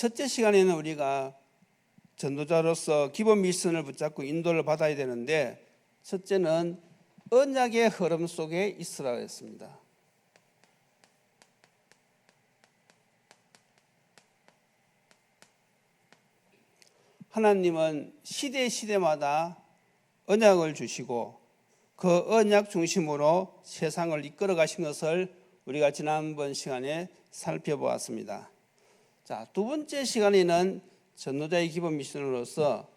첫째 시간에는 우리가 전도자로서 기본 미션을 붙잡고 인도를 받아야 되는데 첫째는 언약의 흐름 속에 있으라 했습니다. 하나님은 시대 시대마다 언약을 주시고 그 언약 중심으로 세상을 이끌어 가신 것을 우리가 지난번 시간에 살펴보았습니다. 자, 두 번째 시간에는 전도자의 기본 미션으로서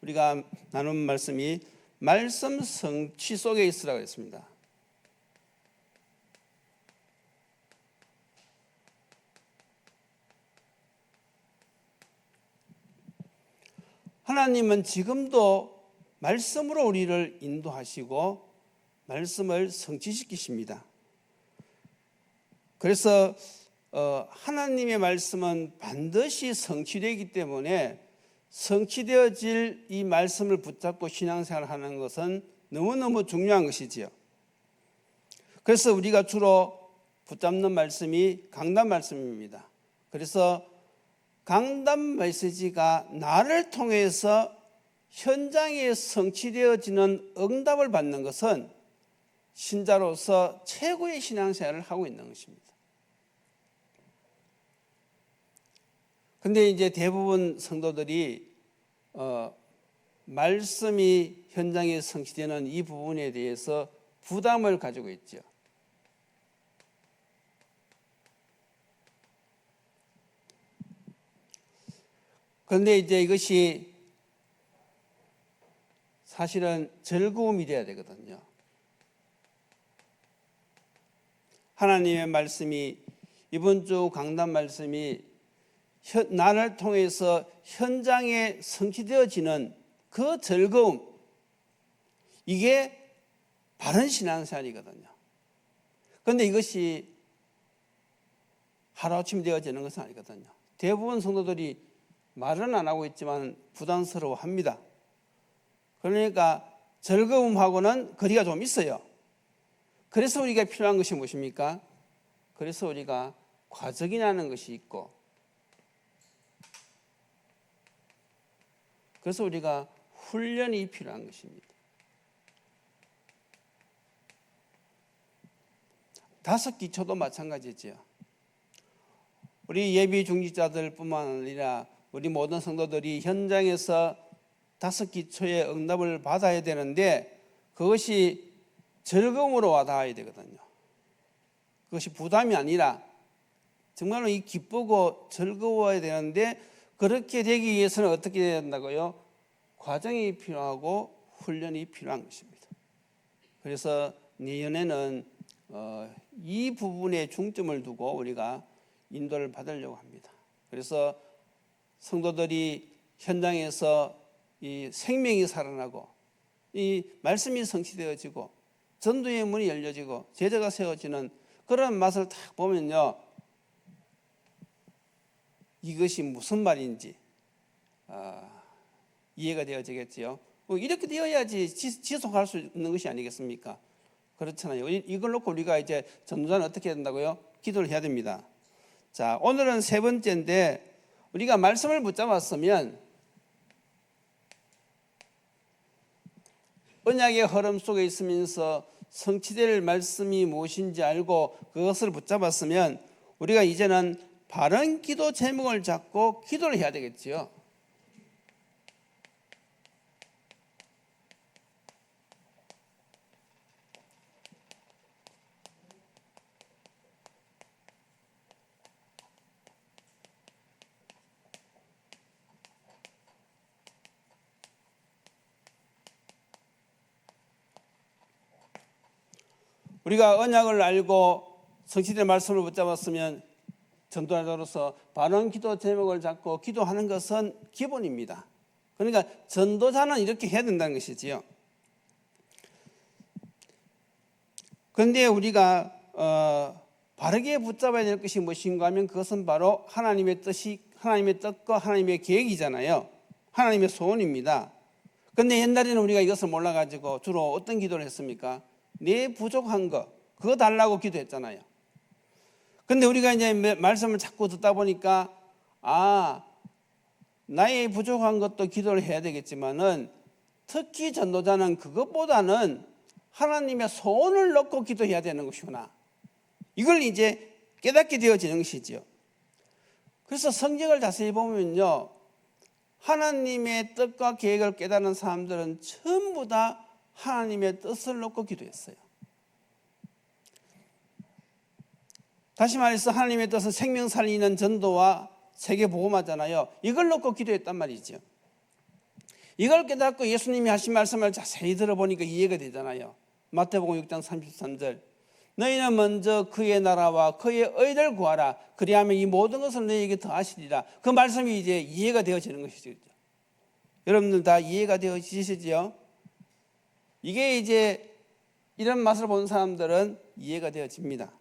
우리가 나눈 말씀이 말씀 성취 속에 있으라고 했습니다. 하나님은 지금도 말씀으로 우리를 인도하시고 말씀을 성취시키십니다. 그래서 어, 하나님의 말씀은 반드시 성취되기 때문에 성취되어질 이 말씀을 붙잡고 신앙생활을 하는 것은 너무너무 중요한 것이지요. 그래서 우리가 주로 붙잡는 말씀이 강단 말씀입니다. 그래서 강단 메시지가 나를 통해서 현장에 성취되어지는 응답을 받는 것은 신자로서 최고의 신앙생활을 하고 있는 것입니다. 근데 이제 대부분 성도들이 어, 말씀이 현장에 성취되는 이 부분에 대해서 부담을 가지고 있죠. 그런데 이제 이것이 사실은 즐거움이 돼야 되거든요. 하나님의 말씀이 이번 주 강단 말씀이 현, 나를 통해서 현장에 성취되어지는 그 즐거움 이게 바른 신앙생활이거든요. 그런데 이것이 하루아침 되어지는 것은 아니거든요. 대부분 성도들이 말은 안 하고 있지만 부담스러워 합니다. 그러니까 즐거움하고는 거리가 좀 있어요. 그래서 우리가 필요한 것이 무엇입니까? 그래서 우리가 과정이라는 것이 있고 그래서 우리가 훈련이 필요한 것입니다. 다섯 기초도 마찬가지죠. 우리 예비 중직자들뿐만 아니라 우리 모든 성도들이 현장에서 다섯 기초의 응답을 받아야 되는데 그것이 즐거움으로 와닿아야 되거든요. 그것이 부담이 아니라 정말로 이 기쁘고 즐거워야 되는데 그렇게 되기 위해서는 어떻게 해야 된다고요? 과정이 필요하고 훈련이 필요한 것입니다. 그래서 내년에는 어, 이 부분에 중점을 두고 우리가 인도를 받으려고 합니다. 그래서 성도들이 현장에서 이 생명이 살아나고 이 말씀이 성취되어지고 전도의 문이 열려지고 제자가 세워지는 그런 맛을 딱 보면요. 이것이 무슨 말인지 아, 이해가 되어지겠지요. 뭐 이렇게 되어야지 지속할 수 있는 것이 아니겠습니까? 그렇잖아요. 이걸 놓고 우리가 이제 전도자는 어떻게 해야 된다고요? 기도를 해야 됩니다. 자, 오늘은 세 번째인데 우리가 말씀을 붙잡았으면 언약의 흐름 속에 있으면서 성취될 말씀이 무엇인지 알고 그것을 붙잡았으면 우리가 이제는 바른 기도 제목을 잡고 기도를 해야 되겠지요. 우리가 언약을 알고 성취된 말씀을 붙잡았으면 전도자로서 바른 기도 제목을 잡고 기도하는 것은 기본입니다. 그러니까 전도자는 이렇게 해야 된다는 것이지요. 그런데 우리가 어, 바르게 붙잡아야 될 것이 무엇인가 하면 그것은 바로 하나님의 뜻이 하나님의 뜻과 하나님의 계획이잖아요. 하나님의 소원입니다. 그런데 옛날에는 우리가 이것을 몰라가지고 주로 어떤 기도를 했습니까? 내 부족한 거 그거 달라고 기도했잖아요. 근데 우리가 이제 말씀을 자꾸 듣다 보니까 아 나의 부족한 것도 기도를 해야 되겠지만은 특히 전도자는 그것보다는 하나님의 소원을 넣고 기도해야 되는 것이구나. 이걸 이제 깨닫게 되어지는 것이지요. 그래서 성경을 자세히 보면요. 하나님의 뜻과 계획을 깨닫는 사람들은 전부 다 하나님의 뜻을 놓고 기도했어요. 다시 말해서 하나님의 뜻은 생명 살리는 전도와 세계 보험하잖아요. 이걸 놓고 기도했단 말이죠. 이걸 깨닫고 예수님이 하신 말씀을 자세히 들어보니까 이해가 되잖아요. 마태복음 6장 33절. 너희는 먼저 그의 나라와 그의 의를 구하라. 그리하면 이 모든 것을 너희에게 더하시리라. 그 말씀이 이제 이해가 되어지는 것이죠. 여러분들 다 이해가 되어지시죠? 이게 이제 이런 맛을 본 사람들은 이해가 되어집니다.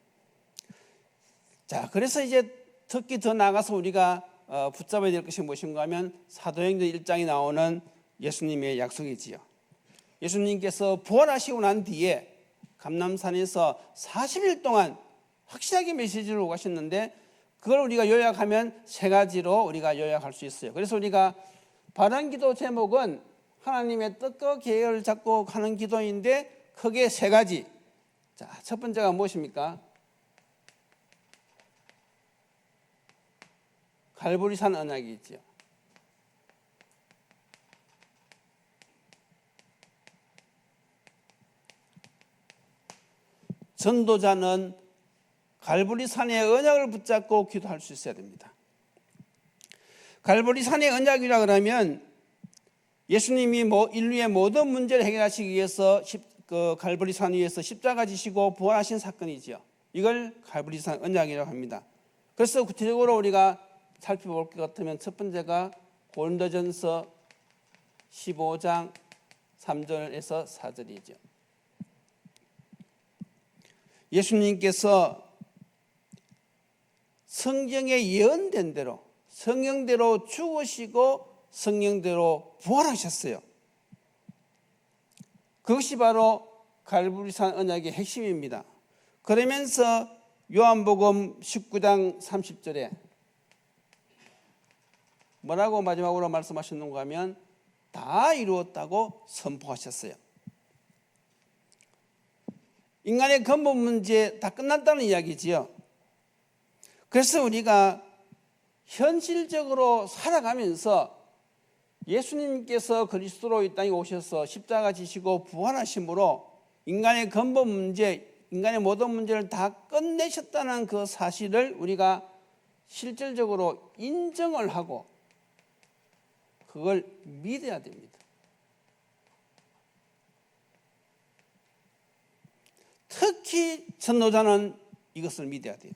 자, 그래서 이제 특히 더 나가서 우리가 어, 붙잡아야 될 것이 무엇인가 하면 사도행전 1장에 나오는 예수님의 약속이지요. 예수님께서 부활하시고 난 뒤에 감남산에서 40일 동안 확실하게 메시지를 오가셨는데 그걸 우리가 요약하면 세 가지로 우리가 요약할 수 있어요. 그래서 우리가 바른 기도 제목은 하나님의 뜻과 계획을 잡고 하는 기도인데 크게 세 가지. 자, 첫 번째가 무엇입니까? 갈보리산 언약이 있죠. 전도자는 갈보리산의 언약을 붙잡고 기도할 수 있어야 됩니다. 갈보리산의 언약이라 그러면 예수님이 뭐 인류의 모든 문제를 해결하시기 위해서 그 갈보리산 위에서 십자가 지시고 부활하신 사건이지요. 이걸 갈보리산 언약이라고 합니다. 그래서 구체적으로 우리가 살펴볼 것 같으면 첫 번째가 고린도전서 15장 3절에서 4절이죠. 예수님께서 성경에 예언된 대로 성경대로 죽으시고 성경대로 부활하셨어요. 그것이 바로 갈보리산 언약의 핵심입니다. 그러면서 요한복음 19장 30절에 뭐라고 마지막으로 말씀하셨는가 하면 다 이루었다고 선포하셨어요. 인간의 근본 문제 다 끝났다는 이야기지요. 그래서 우리가 현실적으로 살아가면서 예수님께서 그리스도로 이 땅에 오셔서 십자가 지시고 부활하심으로 인간의 근본 문제, 인간의 모든 문제를 다 끝내셨다는 그 사실을 우리가 실질적으로 인정을 하고 그걸 믿어야 됩니다. 특히 전도자는 이것을 믿어야 돼요.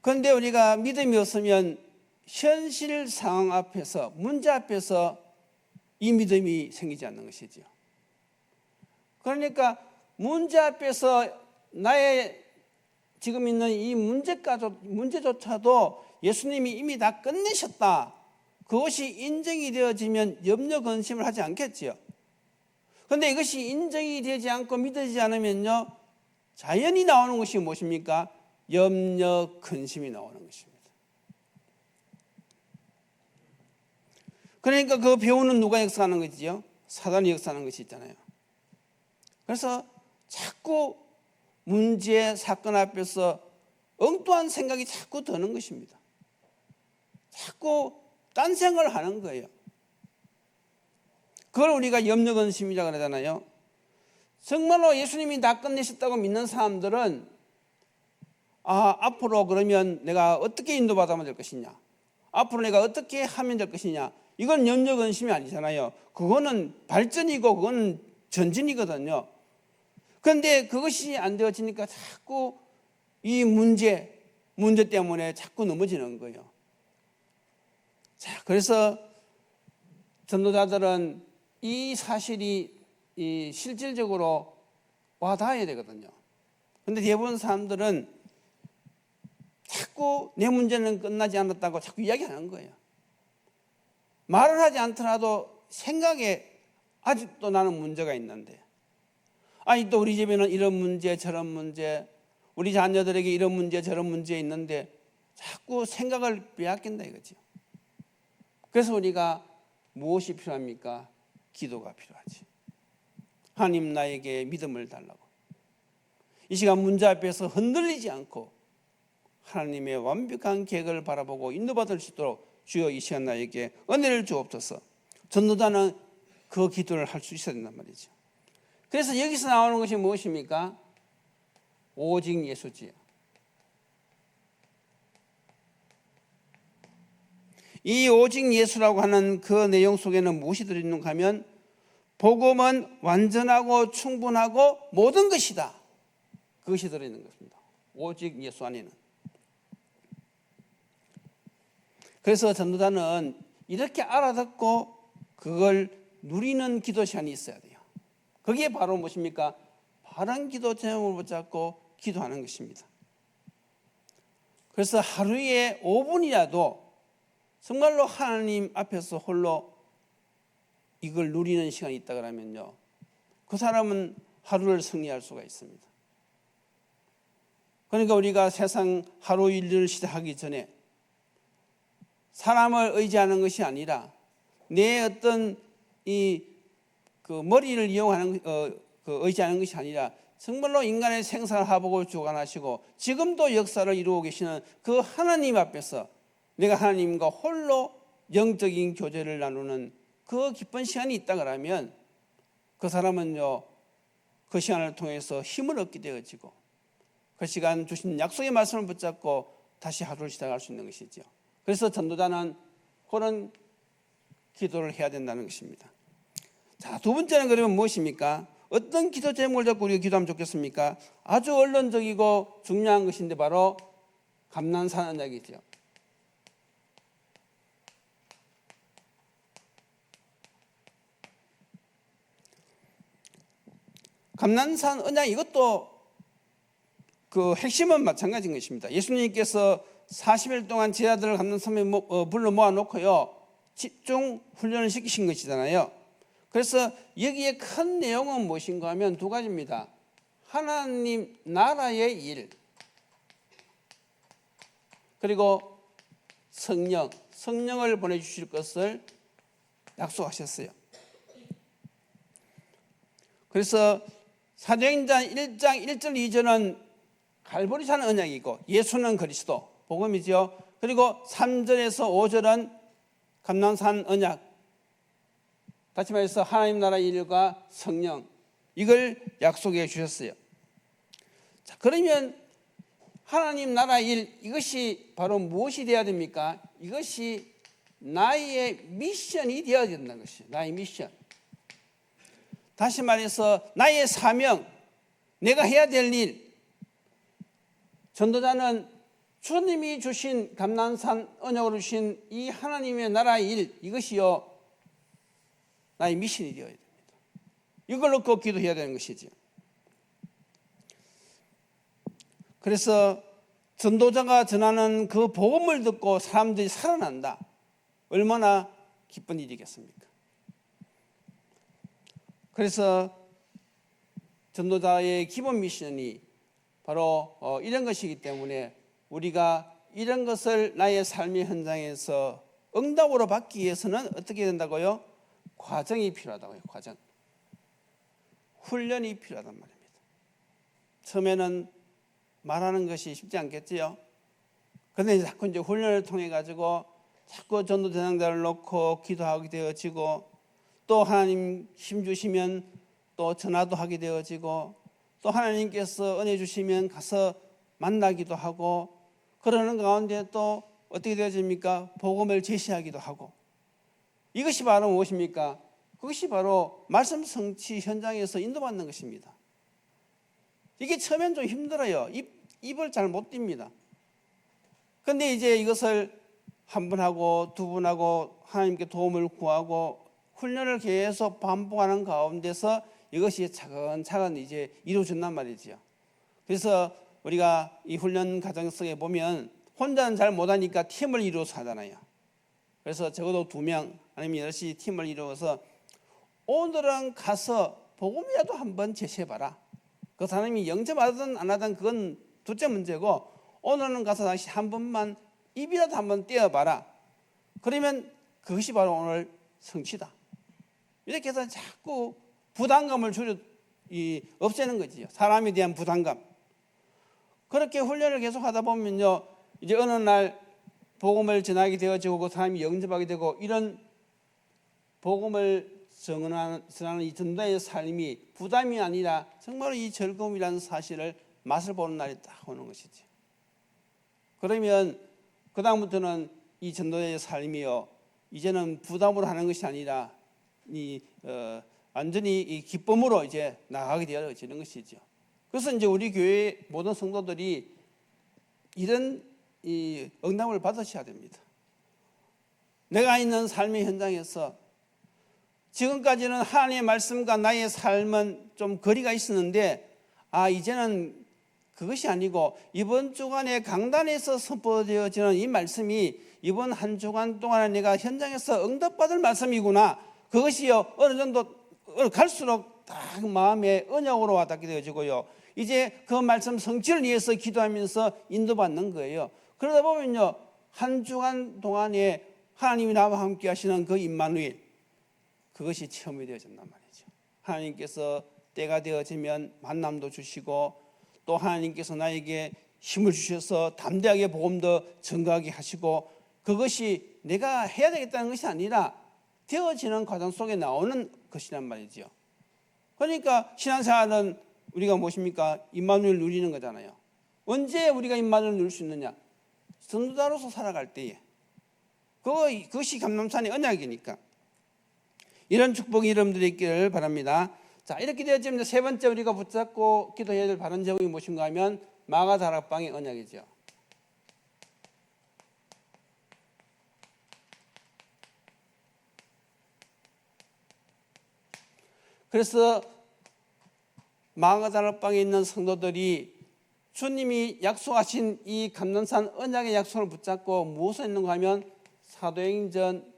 그런데 우리가 믿음이 없으면 현실 상황 앞에서 문제 앞에서 이 믿음이 생기지 않는 것이죠. 그러니까 문제 앞에서 나의 지금 있는 이 문제까지 문제조차도 예수님이 이미 다 끝내셨다. 그것이 인정이 되어지면 염려 근심을 하지 않겠지요. 그런데 이것이 인정이 되지 않고 믿어지지 않으면요, 자연히 나오는 것이 무엇입니까? 염려 근심이 나오는 것입니다. 그러니까 그 배우는 누가 역사하는 것이지요? 사단이 역사하는 것이 있잖아요. 그래서 자꾸 문제 사건 앞에서 엉뚱한 생각이 자꾸 드는 것입니다. 자꾸 딴 생각을 하는 거예요. 그걸 우리가 염려근심이라고 그러잖아요. 정말로 예수님이 다 끝내셨다고 믿는 사람들은 아, 앞으로 그러면 내가 어떻게 인도받으면 될 것이냐? 앞으로 내가 어떻게 하면 될 것이냐? 이건 염려근심이 아니잖아요. 그거는 발전이고 그거는 전진이거든요. 그런데 그것이 안 되어지니까 자꾸 이 문제, 문제 때문에 자꾸 넘어지는 거예요. 자, 그래서 전도자들은 이 사실이 이 실질적으로 와닿아야 되거든요. 근데 대부분 사람들은 자꾸 내 문제는 끝나지 않았다고 자꾸 이야기하는 거예요. 말을 하지 않더라도 생각에 아직도 나는 문제가 있는데 아니 또 우리 집에는 이런 문제 저런 문제 우리 자녀들에게 이런 문제 저런 문제 있는데 자꾸 생각을 빼앗긴다 이거죠. 그래서 우리가 무엇이 필요합니까? 기도가 필요하지. 하나님 나에게 믿음을 달라고. 이 시간 문제 앞에서 흔들리지 않고 하나님의 완벽한 계획을 바라보고 인도받을 수 있도록 주여 이 시간 나에게 은혜를 주옵소서. 전도자는 그 기도를 할 수 있어야 된단 말이죠. 그래서 여기서 나오는 것이 무엇입니까? 오직 예수지요. 이 오직 예수라고 하는 그 내용 속에는 무엇이 들어있는가 하면 복음은 완전하고 충분하고 모든 것이다. 그것이 들어있는 것입니다. 오직 예수 안에는. 그래서 전도자는 이렇게 알아듣고 그걸 누리는 기도 시간이 있어야 돼요. 그게 바로 무엇입니까? 바른 기도 제목을 붙잡고 기도하는 것입니다. 그래서 하루에 5분이라도 정말로 하나님 앞에서 홀로 이걸 누리는 시간이 있다 그러면요. 그 사람은 하루를 승리할 수가 있습니다. 그러니까 우리가 세상 하루 일을 시작하기 전에 사람을 의지하는 것이 아니라 내 어떤 이 그 머리를 이용하는 어, 그 의지하는 것이 아니라 정말로 인간의 생사를 하복을 주관하시고 지금도 역사를 이루고 계시는 그 하나님 앞에서 내가 하나님과 홀로 영적인 교제를 나누는 그 기쁜 시간이 있다 그러면 그 사람은요 그 시간을 통해서 힘을 얻게 되어지고 그 시간 주신 약속의 말씀을 붙잡고 다시 하루를 시작할 수 있는 것이죠. 그래서 전도자는 그런 기도를 해야 된다는 것입니다. 자, 두 번째는 그러면 무엇입니까? 어떤 기도 제목을 잡고 우리가 기도하면 좋겠습니까? 아주 원론적이고 중요한 것인데 바로 감난산 언약이죠. 감난산 언약 이것도 그 핵심은 마찬가지인 것입니다. 예수님께서 40일 동안 제자들을 감난산에 어, 불러 모아놓고요 집중 훈련을 시키신 것이잖아요. 그래서 여기에 큰 내용은 무엇인가 하면 두 가지입니다. 하나님 나라의 일 그리고 성령 성령을 보내주실 것을 약속하셨어요. 그래서 사도행전 1장 1절 2절은 갈보리산 언약이고 예수는 그리스도 복음이죠. 그리고 3절에서 5절은 감난산 언약 다시 말해서 하나님 나라 일과 성령 이걸 약속해 주셨어요. 자, 그러면 하나님 나라 일 이것이 바로 무엇이 되어야 됩니까? 이것이 나의 미션이 되어야 된다는 것이 나의 미션. 다시 말해서 나의 사명, 내가 해야 될 일. 전도자는 주님이 주신 감난산 언약으로 주신 이 하나님의 나라 일 이것이요 나의 미션이 되어야 됩니다. 이걸 놓고 기도해야 되는 것이죠. 그래서 전도자가 전하는 그 복음을 듣고 사람들이 살아난다. 얼마나 기쁜 일이겠습니까? 그래서 전도자의 기본 미션이 바로 어, 이런 것이기 때문에 우리가 이런 것을 나의 삶의 현장에서 응답으로 받기 위해서는 어떻게 된다고요? 과정이 필요하다고요. 과정. 훈련이 필요하단 말입니다. 처음에는 말하는 것이 쉽지 않겠지요. 그런데 자꾸 이제 훈련을 통해 가지고 자꾸 전도 대상자를 놓고 기도하게 되어지고 또 하나님 힘 주시면 또 전화도 하게 되어지고 또 하나님께서 은혜 주시면 가서 만나기도 하고 그러는 가운데 또 어떻게 되어집니까? 복음을 제시하기도 하고 이것이 바로 무엇입니까? 그것이 바로 말씀 성취 현장에서 인도받는 것입니다. 이게 처음엔 좀 힘들어요. 입, 입을 잘 못 띱니다. 근데 이제 이것을 한번 하고 두번 하고 하나님께 도움을 구하고 훈련을 계속 반복하는 가운데서 이것이 차근차근 이제 이루어진단 말이지요. 그래서 우리가 이 훈련 과정 속에 보면 혼자는 잘 못하니까 팀을 이루어서 하잖아요. 그래서 적어도 두 명 아니면 여럿이 팀을 이루어서 오늘은 가서 복음이라도 한번 제시해봐라. 그 사람이 영접하든 안 하든 그건 둘째 문제고 오늘은 가서 다시 한 번만 입이라도 한번 떼어봐라. 그러면 그것이 바로 오늘 성취다. 이렇게 해서 자꾸 부담감을 줄여 이 없애는 거지요. 사람에 대한 부담감. 그렇게 훈련을 계속 하다 보면요. 이제 어느 날 복음을 전하게 되어지고 그 사람이 영접하게 되고 이런 복음을 전하는, 이 전도의 삶이 부담이 아니라 정말 이 즐거움이라는 사실을 맛을 보는 날이 딱 오는 것이죠. 그러면 그 다음부터는 이 전도의 삶이요 이제는 부담으로 하는 것이 아니라 이 어, 완전히 이 기쁨으로 이제 나가게 되어지는 것이죠. 그래서 이제 우리 교회 모든 성도들이 이런 이 응답을 받으셔야 됩니다. 내가 있는 삶의 현장에서 지금까지는 하나님의 말씀과 나의 삶은 좀 거리가 있었는데 아 이제는 그것이 아니고 이번 주간에 강단에서 선포되어지는 이 말씀이 이번 한 주간 동안에 내가 현장에서 응답받을 말씀이구나 그것이요 어느 정도 갈수록 딱 마음에 언약으로 와닿게 되어지고요 이제 그 말씀 성취를 위해서 기도하면서 인도받는 거예요 그러다 보면요 한 주간 동안에 하나님이 나와 함께 하시는 그 임마누엘 그것이 체험이 되어진단 말이죠. 하나님께서 때가 되어지면 만남도 주시고 또 하나님께서 나에게 힘을 주셔서 담대하게 복음도 증거하게 하시고 그것이 내가 해야 되겠다는 것이 아니라 되어지는 과정 속에 나오는 것이란 말이죠. 그러니까 신앙생활은 우리가 무엇입니까? 임마누엘 누리는 거잖아요. 언제 우리가 임마누엘 누릴 수 있느냐? 선도자로서 살아갈 때에. 그거, 그것이 감남산의 언약이니까. 이런 축복이 여러분들이 있기를 바랍니다. 자, 이렇게 되어지면 세 번째 우리가 붙잡고 기도해야 될 바른 제목이 무엇인가 하면 마가 다락방의 언약이죠. 그래서 마가 다락방에 있는 성도들이 주님이 약속하신 이 감난산 언약의 약속을 붙잡고 무엇을 했는가 하면 사도행전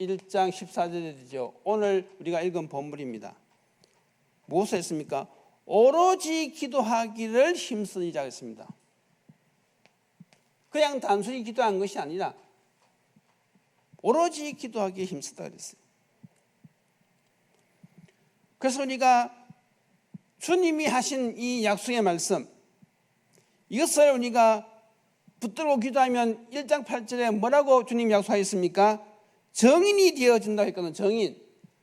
1장 14절이죠. 오늘 우리가 읽은 본문입니다. 무엇을 했습니까? 오로지 기도하기를 힘쓰이자 했습니다. 그냥 단순히 기도한 것이 아니라 오로지 기도하기에 힘쓰다 그랬어요. 그래서 우리가 주님이 하신 이 약속의 말씀 이것을 우리가 붙들고 기도하면 1장 8절에 뭐라고 주님 약속하셨습니까? 정인이 되어진다 했거든 정인.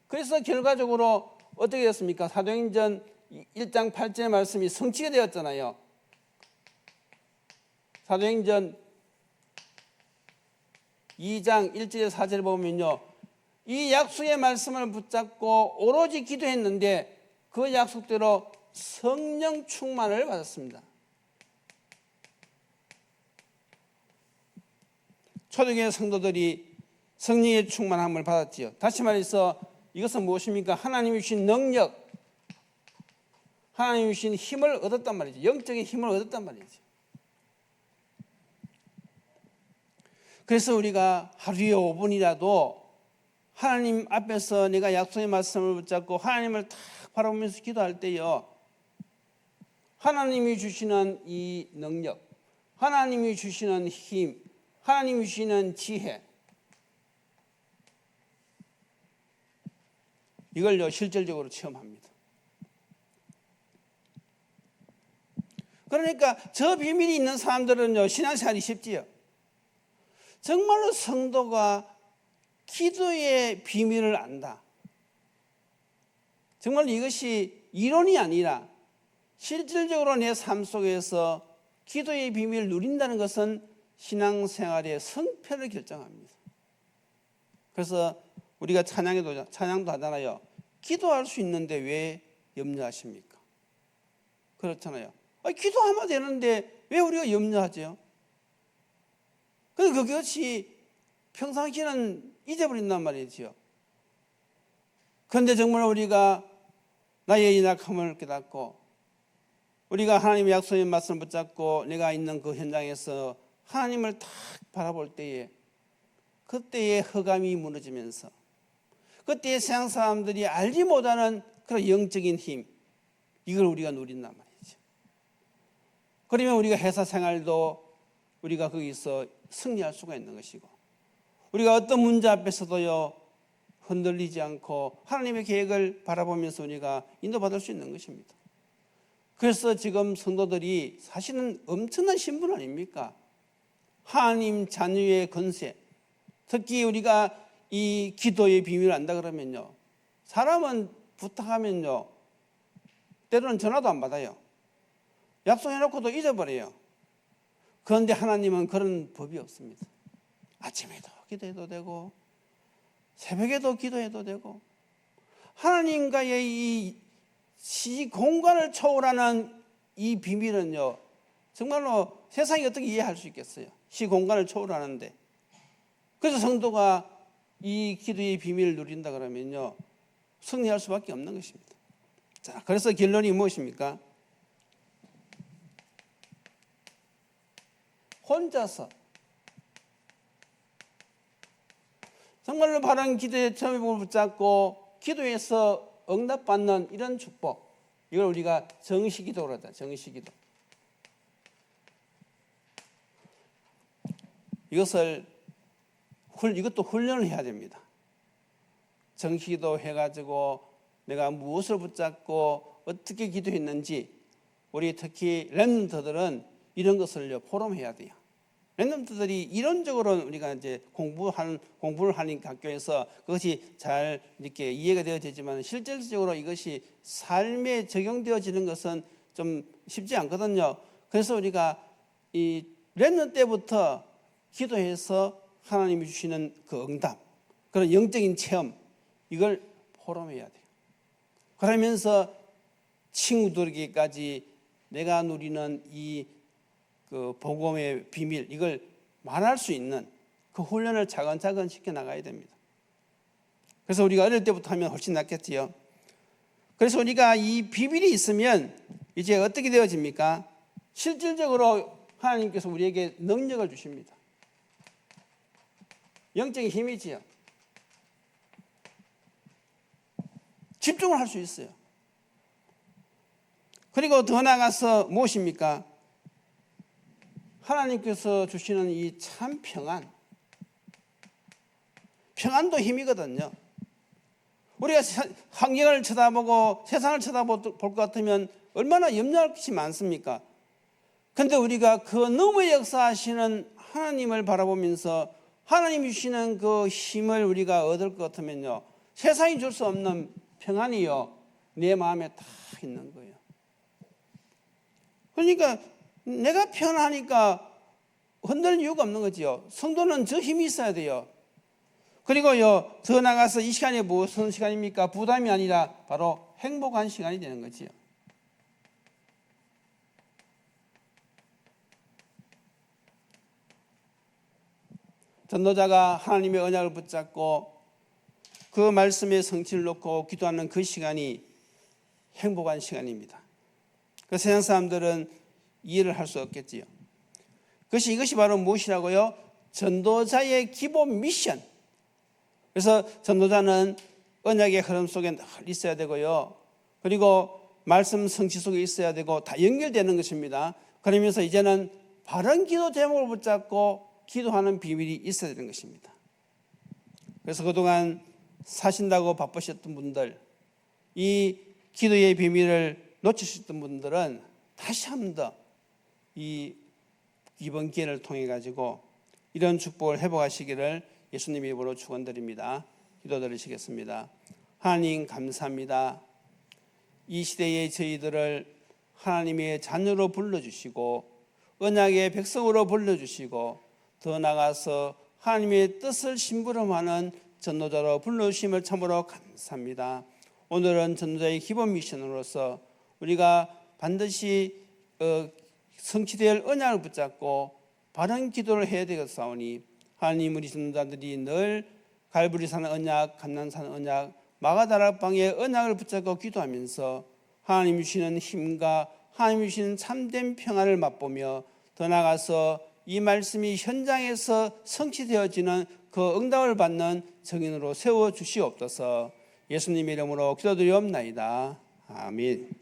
그래서 결과적으로 어떻게 됐습니까? 사도행전 1장 8절의 말씀이 성취가 되었잖아요. 사도행전 2장 1절에 4절을 보면요. 이 약속의 말씀을 붙잡고 오로지 기도했는데 그 약속대로 성령 충만을 받았습니다. 초대교회 성도들이 성령의 충만함을 받았지요. 다시 말해서 이것은 무엇입니까? 하나님이 주신 능력, 하나님이 주신 힘을 얻었단 말이죠. 영적인 힘을 얻었단 말이죠. 그래서 우리가 하루에 5분이라도 하나님 앞에서 내가 약속의 말씀을 붙잡고 하나님을 탁 바라보면서 기도할 때요. 하나님이 주시는 이 능력, 하나님이 주시는 힘, 하나님이 주시는 지혜, 이걸요 실질적으로 체험합니다. 그러니까 저 비밀이 있는 사람들은요 신앙생활이 쉽지요. 정말로 성도가 기도의 비밀을 안다. 정말 이것이 이론이 아니라 실질적으로 내 삶 속에서 기도의 비밀을 누린다는 것은 신앙생활의 성패를 결정합니다. 그래서 우리가 찬양에도 찬양도 하잖아요. 기도할 수 있는데 왜 염려하십니까? 그렇잖아요. 아니, 기도하면 되는데 왜 우리가 염려하죠? 그것이 평상시는 잊어버린단 말이죠. 그런데 정말 우리가 나의 인악함을 깨닫고 우리가 하나님의 약속의 말씀을 붙잡고 내가 있는 그 현장에서 하나님을 탁 바라볼 때에 그때의 허감이 무너지면서 그때 세상 사람들이 알지 못하는 그런 영적인 힘 이걸 우리가 누린단 말이죠. 그러면 우리가 회사 생활도 우리가 거기서 승리할 수가 있는 것이고 우리가 어떤 문제 앞에서도요 흔들리지 않고 하나님의 계획을 바라보면서 우리가 인도받을 수 있는 것입니다. 그래서 지금 성도들이 사실은 엄청난 신분 아닙니까? 하나님 자녀의 건세. 특히 우리가 이 기도의 비밀을 안다 그러면요. 사람은 부탁하면요. 때로는 전화도 안 받아요. 약속해놓고도 잊어버려요. 그런데 하나님은 그런 법이 없습니다. 아침에도 기도해도 되고, 새벽에도 기도해도 되고, 하나님과의 이시 공간을 초월하는 이 비밀은요, 정말로 세상이 어떻게 이해할 수 있겠어요? 시 공간을 초월하는데. 그래서 성도가 이 기도의 비밀을 누린다 그러면요, 승리할 수밖에 없는 것입니다. 자, 그래서 결론이 무엇입니까? 혼자서 정말로 바른 기도의 처음을 붙잡고 기도에서 응답받는 이런 축복. 이걸 우리가 정시기도로 하다 정시기도. 이것을 훌 이것도 훈련을 해야 됩니다. 정시기도 해가지고 내가 무엇을 붙잡고 어떻게 기도했는지 우리 특히 랩런트들은 이런 것을 포럼해야 돼요. 랩런트들이 이론적으로 우리가 이제 공부하는 공부를 하는 학교에서 그것이 잘 이렇게 이해가 되어지지만 실질적으로 이것이 삶에 적용되어지는 것은 좀 쉽지 않거든요. 그래서 우리가 이 랩런 때부터 기도해서 하나님이 주시는 그 응답, 그런 영적인 체험 이걸 포럼해야 돼요. 그러면서 친구들에게까지 내가 누리는 이 그 복음의 비밀 이걸 말할 수 있는 그 훈련을 차근차근 시켜 나가야 됩니다. 그래서 우리가 어릴 때부터 하면 훨씬 낫겠지요. 그래서 우리가 이 비밀이 있으면 이제 어떻게 되어집니까? 실질적으로 하나님께서 우리에게 능력을 주십니다. 영적인 힘이지요. 집중을 할 수 있어요. 그리고 더 나아가서 무엇입니까? 하나님께서 주시는 이 참 평안. 평안도 힘이거든요. 우리가 환경을 쳐다보고 세상을 쳐다볼 것 같으면 얼마나 염려할 것이 많습니까? 근데 우리가 그 너무 역사하시는 하나님을 바라보면서 하나님이 주시는 그 힘을 우리가 얻을 것 같으면요. 세상이 줄 수 없는 평안이요. 내 마음에 다 있는 거예요. 그러니까 내가 편하니까 흔들릴 이유가 없는 거지요. 성도는 저 힘이 있어야 돼요. 그리고요, 더 나가서 이 시간이 무슨 시간입니까? 부담이 아니라 바로 행복한 시간이 되는 거지요. 전도자가 하나님의 언약을 붙잡고 그 말씀의 성취를 놓고 기도하는 그 시간이 행복한 시간입니다. 그 세상 사람들은 이해를 할 수 없겠지요. 그것이 이것이 바로 무엇이라고요? 전도자의 기본 미션. 그래서 전도자는 언약의 흐름 속에 늘 있어야 되고요. 그리고 말씀 성취 속에 있어야 되고 다 연결되는 것입니다. 그러면서 이제는 바른 기도 제목을 붙잡고 기도하는 비밀이 있어야 되는 것입니다. 그래서 그동안 사신다고 바쁘셨던 분들, 이 기도의 비밀을 놓치셨던 분들은 다시 한번더 이 이번 기회를 통해 가지고 이런 축복을 회복하시기를 예수님 이름으로 축원드립니다. 기도드리시겠습니다. 하나님 감사합니다. 이 시대의 저희들을 하나님의 자녀로 불러주시고 언약의 백성으로 불러주시고 더 나아가서 하나님의 뜻을 심부름하는 전도자로 불러주심을 참으로 감사합니다. 오늘은 전도자의 기본 미션으로서 우리가 반드시 어, 성취될 언약을 붙잡고 바른 기도를 해야 되겠사오니 하나님 우리 전도자들이 늘 갈부리산 언약, 감난산 언약, 마가다락방의 언약을 붙잡고 기도하면서 하나님 주시는 힘과 하나님 주시는 참된 평안을 맛보며 더 나아가서 이 말씀이 현장에서 성취되어지는 그 응답을 받는 증인으로 세워 주시옵소서. 예수님 이름으로 기도드리옵나이다. 아멘.